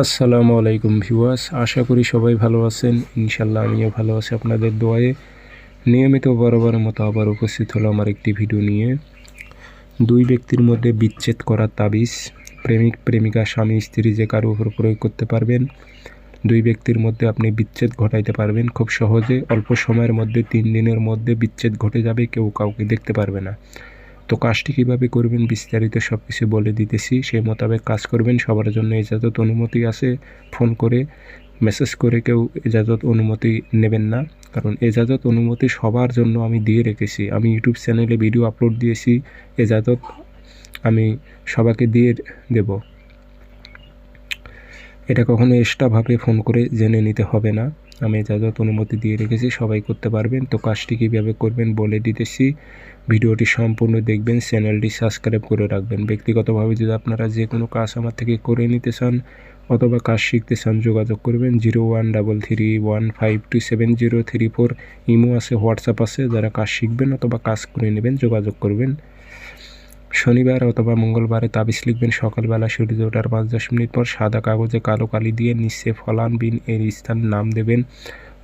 আসসালামু আলাইকুম ভিউয়ার্স, আশা করি সবাই ভালো আছেন। ইনশাল্লাহ আমিও ভালো আছি আপনাদের দোয়ায়ে। নিয়মিত বরাবরের মতো আবার উপস্থিত হলো আমার একটি ভিডিও নিয়ে। দুই ব্যক্তির মধ্যে বিচ্ছেদ করার তাবিজ, প্রেমিক, প্রেমিকা, স্বামী, স্ত্রী যে কারও উপর প্রয়োগ করতে পারবেন, দুই ব্যক্তির মধ্যে আপনি বিচ্ছেদ ঘটাইতে পারবেন। খুব সহজে অল্প সময়ের মধ্যে, তিন দিনের মধ্যে বিচ্ছেদ ঘটে যাবে, কেউ কাউকে দেখতে পারবে না। তো কাজটি কীভাবে করবেন বিস্তারিত সব কিছু বলে দিতেছি। সেই মোতাবেক কাজ করবেন, সবার জন্য এজাজত অনুমতি আছে। ফোন করে, মেসেজ করে কেউ এজাজত অনুমতি নেবেন না। কারণ এজাজত অনুমতি সবার জন্য আমি দিয়ে রেখেছি। আমি ইউটিউব চ্যানেলে ভিডিও আপলোড দিয়েছি এজাজত আমি সবাইকে দিয়ে দেব। এটা কখনো এক্সট্রাভাবে ফোন করে জেনে নিতে হবে না। আমি এজাজত অনুমতি দিয়ে রেখেছি সবাই করতে পারবেন। তো কাজটি কীভাবে করবেন বলে দিতেছি। ভিডিওটি সম্পূর্ণ দেখবেন, চ্যানেলটি সাবস্ক্রাইব করে রাখবেন। ব্যক্তিগতভাবে যদি আপনারা যে কোনো কাজ আমার থেকে করে নিতে চান অথবা কাজ শিখতে চান, যোগাযোগ করবেন। Zero one double three one five two seven zero three four imo আছে, হোয়াটসঅ্যাপ আছে। যারা কাজ শিখবেন অথবা কাজ করে নেবেন, যোগাযোগ করবেন। শনিবার অথবা মঙ্গলবারে তাবিজ লিখবেন। সকালবেলা সূর্য ওঠার পাঁচ দশ মিনিট পর সাদা কাগজে কালো কালি দিয়ে নিচে ফলান বিন এর স্থান নাম দেবেন।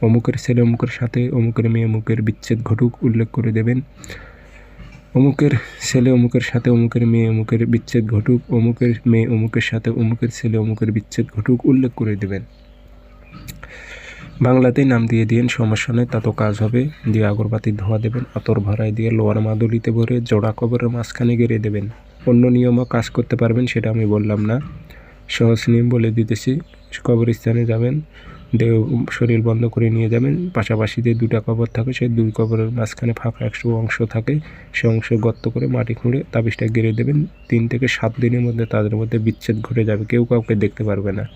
অমুকের ছেলে অমুকের সাথে, অমুকের মেয়ে অমুকের বিচ্ছেদ ঘটুক উল্লেখ করে দেবেন। অমুকের ছেলে অমুকের সাথে, অমুকের মেয়ে অমুকের বিচ্ছেদ ঘটুক, অমুকের মেয়ে অমুকের সাথে, অমুকের ছেলে অমুকের বিচ্ছেদ ঘটুক উল্লেখ করে দেবেন। বাংলাতেই নাম দিয়ে দিন সমস্যা নেই তা তো কাজ হবে। দিয়ে আগরবাতি ধোয়া দেবেন, আতর ভরাই দিয়ে লোয়ার মাদুলিতে ভরে জোড়া কবরের মাঝখানে গেড়ে দেবেন। অন্য নিয়মও কাজ করতে পারবেন, সেটা আমি বললাম না। সহজ নিয়ম বলে দিতেছি, কবরস্থানে যাবেন, দেহ, শরীর বন্ধ করে নিয়ে যাবেন, পাশাপাশি যে দুটা কবর থাকে, সেই দুই কবরের মাঝখানে ফাঁকা একশো অংশ থাকে, সে অংশ গর্ত করে মাটি খুঁড়ে তাবিজটা গেড়ে দেবেন। তিন থেকে সাত দিনের মধ্যে তাদের মধ্যে বিচ্ছেদ ঘটে যাবে, কেউ কাউকে দেখতে পারবে না।